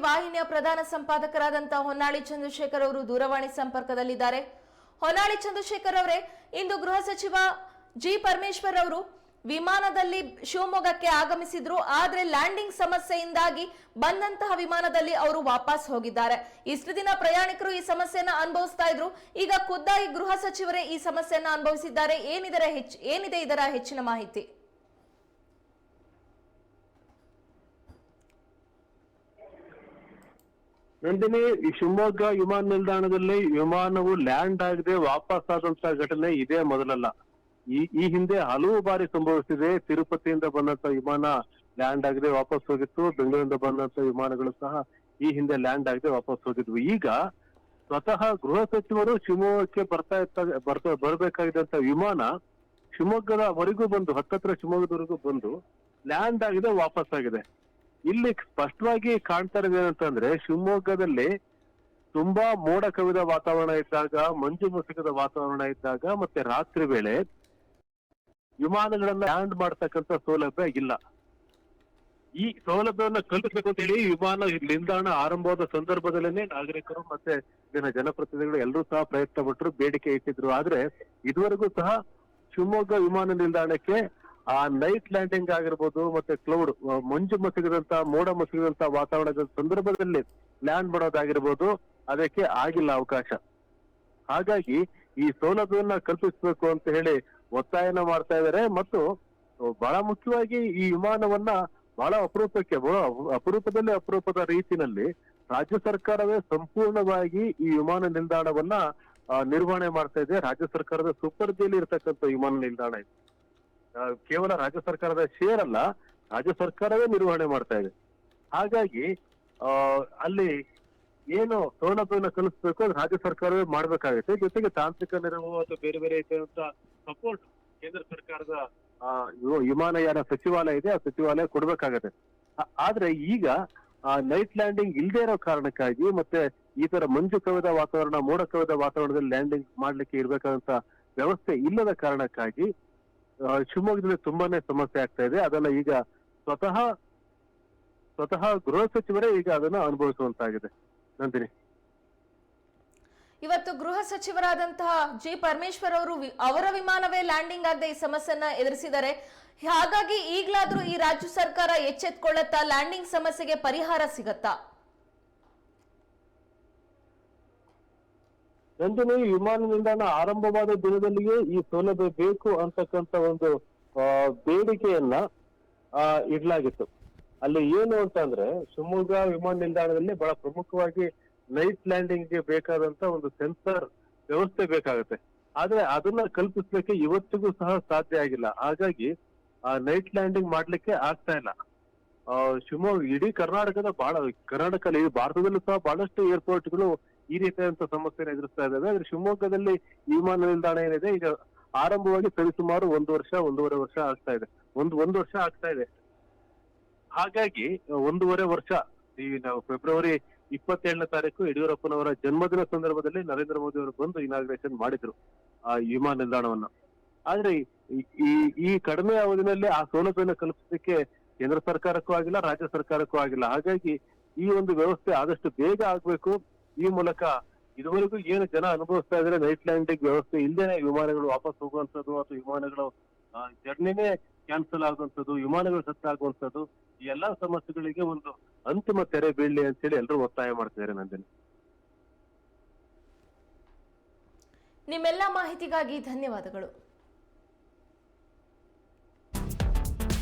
ವಾಹಿನಿಯ ಪ್ರಧಾನ ಸಂಪಾದಕರಾದಂತಹ ಹೊನ್ನಾಳಿ ಚಂದ್ರಶೇಖರ್ ಅವರು ದೂರವಾಣಿ ಸಂಪರ್ಕದಲ್ಲಿದ್ದಾರೆ. ಹೊನ್ನಾಳಿ ಚಂದ್ರಶೇಖರ್ ಅವರೇ, ಇಂದು ಗೃಹ ಸಚಿವ ಜಿ ಪರಮೇಶ್ವರ್ ಅವರು ವಿಮಾನದಲ್ಲಿ ಶಿವಮೊಗ್ಗಕ್ಕೆ ಆಗಮಿಸಿದ್ರು, ಆದ್ರೆ ಲ್ಯಾಂಡಿಂಗ್ ಸಮಸ್ಯೆಯಿಂದಾಗಿ ಬಂದಂತಹ ವಿಮಾನದಲ್ಲಿ ಅವರು ವಾಪಸ್ ಹೋಗಿದ್ದಾರೆ. ಇಷ್ಟು ದಿನ ಪ್ರಯಾಣಿಕರು ಈ ಸಮಸ್ಯೆಯನ್ನ ಅನುಭವಿಸ್ತಾ ಇದ್ರು. ಈಗ ಖುದ್ದಾಗಿ ಗೃಹ ಸಚಿವರೇ ಈ ಸಮಸ್ಯೆಯನ್ನ ಅನುಭವಿಸಿದ್ದಾರೆ. ಏನಿದರ ಹೆಚ್ಚು ಏನಿದೆ ಇದರ ಹೆಚ್ಚಿನ ಮಾಹಿತಿ? ನಂದಿನಿ ಈ ಶಿವಮೊಗ್ಗ ವಿಮಾನ ನಿಲ್ದಾಣದಲ್ಲಿ ವಿಮಾನವು ಲ್ಯಾಂಡ್ ಆಗದೆ, ವಾಪಸ್ ಆದಂತಹ ಘಟನೆ ಇದೇ ಮೊದಲಲ್ಲ. ಈ ಈ ಹಿಂದೆ ಹಲವು ಬಾರಿ ಸಂಭವಿಸಿದೆ. ತಿರುಪತಿಯಿಂದ ಬಂದಂತ ವಿಮಾನ ಲ್ಯಾಂಡ್ ಆಗದೆ, ವಾಪಸ್ ಹೋಗಿತ್ತು. ಬೆಂಗಳೂರಿಂದ ಬಂದಂತ ವಿಮಾನಗಳು ಸಹ ಈ ಹಿಂದೆ ಲ್ಯಾಂಡ್ ಆಗದೆ, ವಾಪಸ್ ಹೋಗಿದ್ವು. ಈಗ ಸ್ವತಃ ಗೃಹ ಸಚಿವರು ಶಿವಮೊಗ್ಗಕ್ಕೆ ಬರ್ತಾ ಇರ್ತಾ, ಬರ್ತಾ ಬರಬೇಕಾಗಿದ್ದಂತ ವಿಮಾನ ಶಿವಮೊಗ್ಗದವರೆಗೂ ಬಂದು, ಹತ್ತತ್ರ ಶಿವಮೊಗ್ಗದವರೆಗೂ ಬಂದು ಲ್ಯಾಂಡ್ ಆಗಿದೆ, ವಾಪಸ್ ಆಗಿದೆ. ಇಲ್ಲಿ ಸ್ಪಷ್ಟವಾಗಿ ಕಾಣ್ತಾ ಇರೋದು ಏನಂತಂದ್ರೆ, ಶಿವಮೊಗ್ಗದಲ್ಲಿ ತುಂಬಾ ಮೋಡ ಕವಿದ ವಾತಾವರಣ ಇದ್ದಾಗ, ಮಂಜು ಮುಸುಕದ ವಾತಾವರಣ ಇದ್ದಾಗ, ಮತ್ತೆ ರಾತ್ರಿ ವೇಳೆ ವಿಮಾನಗಳನ್ನ ಲ್ಯಾಂಡ್ ಮಾಡ್ತಕ್ಕಂತ ಸೌಲಭ್ಯ ಇಲ್ಲ. ಈ ಸೌಲಭ್ಯವನ್ನ ಕಲ್ಪಿಸಬೇಕು ಅಂತ ಹೇಳಿ ವಿಮಾನ ನಿಲ್ದಾಣ ಆರಂಭವಾದ ಸಂದರ್ಭದಲ್ಲೇ ನಾಗರಿಕರು ಮತ್ತೆ ಇಲ್ಲಿನ ಜನಪ್ರತಿನಿಧಿಗಳು ಎಲ್ಲರೂ ಸಹ ಪ್ರಯತ್ನ ಪಟ್ಟರು, ಬೇಡಿಕೆ ಇಟ್ಟಿದ್ರು. ಆದ್ರೆ ಇದುವರೆಗೂ ಸಹ ಶಿವಮೊಗ್ಗ ವಿಮಾನ ನಿಲ್ದಾಣಕ್ಕೆ ಆ ನೈಟ್ ಲ್ಯಾಂಡಿಂಗ್ ಆಗಿರ್ಬೋದು ಮತ್ತೆ ಕ್ಲೌಡ್ ಮಂಜು ಮಸಗಿದಂತ, ಮೋಡ ಮಸಗಿದಂತ ವಾತಾವರಣದ ಸಂದರ್ಭದಲ್ಲಿ ಲ್ಯಾಂಡ್ ಮಾಡೋದಾಗಿರ್ಬೋದು, ಅದಕ್ಕೆ ಆಗಿಲ್ಲ ಅವಕಾಶ. ಹಾಗಾಗಿ ಈ ಸೌಲಭ್ಯವನ್ನ ಕಲ್ಪಿಸಬೇಕು ಅಂತ ಹೇಳಿ ಒತ್ತಾಯನ ಮಾಡ್ತಾ ಇದ್ದಾರೆ ಮತ್ತು ಬಹಳ ಮುಖ್ಯವಾಗಿ ಈ ವಿಮಾನವನ್ನ ಬಹಳ ಅಪರೂಪಕ್ಕೆ ಅಪರೂಪದಲ್ಲಿ ಅಪರೂಪದ ರೀತಿನಲ್ಲಿ ರಾಜ್ಯ ಸರ್ಕಾರವೇ ಸಂಪೂರ್ಣವಾಗಿ ಈ ವಿಮಾನ ನಿಲ್ದಾಣವನ್ನ ನಿರ್ವಹಣೆ ಮಾಡ್ತಾ ಇದೆ. ರಾಜ್ಯ ಸರ್ಕಾರದ ಸುಪರ್ದಿಯಲ್ಲಿ ಇರತಕ್ಕಂತ ವಿಮಾನ ನಿಲ್ದಾಣ ಇದು. ಕೇವಲ ರಾಜ್ಯ ಸರ್ಕಾರದ ಶೇರ್ ಅಲ್ಲ ರಾಜ್ಯ ಸರ್ಕಾರವೇ ನಿರ್ವಹಣೆ ಮಾಡ್ತಾ ಇದೆ. ಹಾಗಾಗಿ ಆ ಅಲ್ಲಿ ಏನು ಸೌಲಭ್ಯವನ್ನು ಕಲಿಸ್ಬೇಕು ಅದು ರಾಜ್ಯ ಸರ್ಕಾರವೇ ಮಾಡ್ಬೇಕಾಗುತ್ತೆ. ಜೊತೆಗೆ ತಾಂತ್ರಿಕ ನೆರವು ಅಥವಾ ಬೇರೆ ಬೇರೆ ಇದ್ದಂತ ಸಪೋರ್ಟ್ ಕೇಂದ್ರ ಸರ್ಕಾರದ ಆ, ವಿಮಾನಯಾನ ಸಚಿವಾಲಯ ಇದೆ ಆ ಸಚಿವಾಲಯ ಕೊಡ್ಬೇಕಾಗತ್ತೆ. ಆ- ಆದ್ರೆ ಈಗ ನೈಟ್ ಲ್ಯಾಂಡಿಂಗ್ ಇಲ್ಲದೆ ಇರೋ ಕಾರಣಕ್ಕಾಗಿ ಮತ್ತೆ ಈ ತರ ಮಂಜು ಕವಿದ ವಾತಾವರಣ ಮೋಡ ಕವಿದ ವಾತಾವರಣದಲ್ಲಿ ಲ್ಯಾಂಡಿಂಗ್ ಮಾಡ್ಲಿಕ್ಕೆ ಇರ್ಬೇಕಾದಂತ ವ್ಯವಸ್ಥೆ ಇಲ್ಲದ ಕಾರಣಕ್ಕಾಗಿ ಆ, ಶಿವಮೊಗ್ಗದಲ್ಲಿ ತುಂಬಾನೇ ಸಮಸ್ಯೆ ಆಗ್ತಾ ಇದೆ. ಅದನ್ನ ಈಗ ಸ್ವತಃ ಸ್ವತಃ ಗೃಹ ಸಚಿವರೇ ಈಗ ಅದನ್ನ ಅನುಭವಿಸುವಂತಾಗಿದೆ. ನಂದಿನಿ. ಇವತ್ತು ಗೃಹ ಸಚಿವರಾದಂತಹ ಜಿ ಪರಮೇಶ್ವರ್ ಅವರು ಅವರ ವಿಮಾನವೇ ಲ್ಯಾಂಡಿಂಗ್ ಆಗದೆ ಈ ಸಮಸ್ಯೆಯನ್ನ ಎದುರಿಸಿದ್ದಾರೆ. ಹಾಗಾಗಿ ಈಗಲಾದ್ರೂ ಈ ರಾಜ್ಯ ಸರ್ಕಾರ ಎಚ್ಚೆತ್ಕೊಳ್ಳುತ್ತಾ ಲ್ಯಾಂಡಿಂಗ್ ಸಮಸ್ಯೆಗೆ ಪರಿಹಾರ ಸಿಗತ್ತಾ? ನಂದಿನಿ ವಿಮಾನ ನಿಲ್ದಾಣ ಆರಂಭವಾದ ದಿನದಲ್ಲಿಯೇ ಈ ಸೌಲಭ್ಯ ಬೇಕು ಅಂತಕ್ಕಂತ ಒಂದು ಬೇಡಿಕೆಯನ್ನ ಇಡ್ಲಾಗಿತ್ತು. ಅಲ್ಲಿ ಏನು ಅಂತಂದ್ರೆ ಶಿವಮೊಗ್ಗ ವಿಮಾನ ನಿಲ್ದಾಣದಲ್ಲಿ ಬಹಳ ಪ್ರಮುಖವಾಗಿ ನೈಟ್ ಲ್ಯಾಂಡಿಂಗ್ಗೆ ಬೇಕಾದಂತ ಒಂದು ಸೆನ್ಸರ್ ವ್ಯವಸ್ಥೆ ಬೇಕಾಗುತ್ತೆ. ಆದ್ರೆ ಅದನ್ನ ಕಲ್ಪಿಸ್ಲಿಕ್ಕೆ ಇವತ್ತಿಗೂ ಸಹ ಸಾಧ್ಯ ಆಗಿಲ್ಲ. ಹಾಗಾಗಿ, ಆ, ನೈಟ್ ಲ್ಯಾಂಡಿಂಗ್ ಮಾಡ್ಲಿಕ್ಕೆ ಆಗ್ತಾ ಇಲ್ಲ. ಶಿವಮೊಗ್ಗ, ಇಡೀ ಕರ್ನಾಟಕದ ಬಹಳ ಕರ್ನಾಟಕ ಭಾರತದಲ್ಲೂ ಸಹ ಬಹಳಷ್ಟು ಏರ್ಪೋರ್ಟ್ಗಳು ಈ ರೀತಿಯಾದಂತ ಸಮಸ್ಯೆನ ಎದುರಿಸ್ತಾ ಇದ್ದಾವೆ. ಆದ್ರೆ ಶಿವಮೊಗ್ಗದಲ್ಲಿ ವಿಮಾನ ನಿಲ್ದಾಣ ಏನಿದೆ, ಈಗ ಆರಂಭವಾಗಿ ಸರಿಸುಮಾರು ಒಂದು ವರ್ಷ, ಒಂದೂವರೆ ವರ್ಷ ಆಗ್ತಾ ಇದೆ. ಒಂದು ಒಂದು ವರ್ಷ ಆಗ್ತಾ ಇದೆ. ಹಾಗಾಗಿ, ಒಂದೂವರೆ ವರ್ಷ, ಈ ನಾವು ಫೆಬ್ರವರಿ ಇಪ್ಪತ್ತೇಳನೇ ತಾರೀಕು ಯಡಿಯೂರಪ್ಪನವರ ಜನ್ಮದಿನ ಸಂದರ್ಭದಲ್ಲಿ ನರೇಂದ್ರ ಮೋದಿ ಅವರು ಬಂದು ಇನಾಗ್ರೇಷನ್ ಮಾಡಿದ್ರು, ಆ ವಿಮಾನ ನಿಲ್ದಾಣವನ್ನ. ಆದ್ರೆ ಈ- ಈ ಈ ಕಡಿಮೆ ಅವಧಿನಲ್ಲಿ ಆ ಸೌಲಭ್ಯನ ಕಲ್ಪಿಸಲಿಕ್ಕೆ ಕೇಂದ್ರ ಸರ್ಕಾರಕ್ಕೂ ಆಗಿಲ್ಲ, ರಾಜ್ಯ ಸರ್ಕಾರಕ್ಕೂ ಆಗಿಲ್ಲ. ಹಾಗಾಗಿ ಈ ಒಂದು ವ್ಯವಸ್ಥೆ ಆದಷ್ಟು ಬೇಗ ಆಗ್ಬೇಕು. ಈ ಮೂಲಕ ಇದುವರೆಗೂ ಏನು ಜನ ಅನುಭವಿಸ್ತಾ ಇದ್ರೆ ನೈಟ್ ಲ್ಯಾಂಡಿಂಗ್ ವ್ಯವಸ್ಥೆ ಇಲ್ಲದೇನೆ ವಿಮಾನಗಳು ವಾಪಸ್ ಹೋಗುವಂತದ್ದು ಅಥವಾ ವಿಮಾನಗಳು ಜರ್ನಿನೇ ಕ್ಯಾನ್ಸಲ್ ಆಗುವಂಥದ್ದು, ವಿಮಾನಗಳು ಸತ್ತಾಗುವಂತದ್ದು ಈ ಎಲ್ಲಾ ಸಮಸ್ಯೆಗಳಿಗೆ ಒಂದು ಅಂತಿಮ ತೆರೆ ಬೀಳಲಿ ಅಂತೇಳಿ ಎಲ್ಲರೂ ಒತ್ತಾಯ ಮಾಡ್ತಿದ್ದಾರೆ ನಂದಿನಿ. ನಿಮ್ಮೆಲ್ಲ ಮಾಹಿತಿಗಾಗಿ ಧನ್ಯವಾದಗಳು.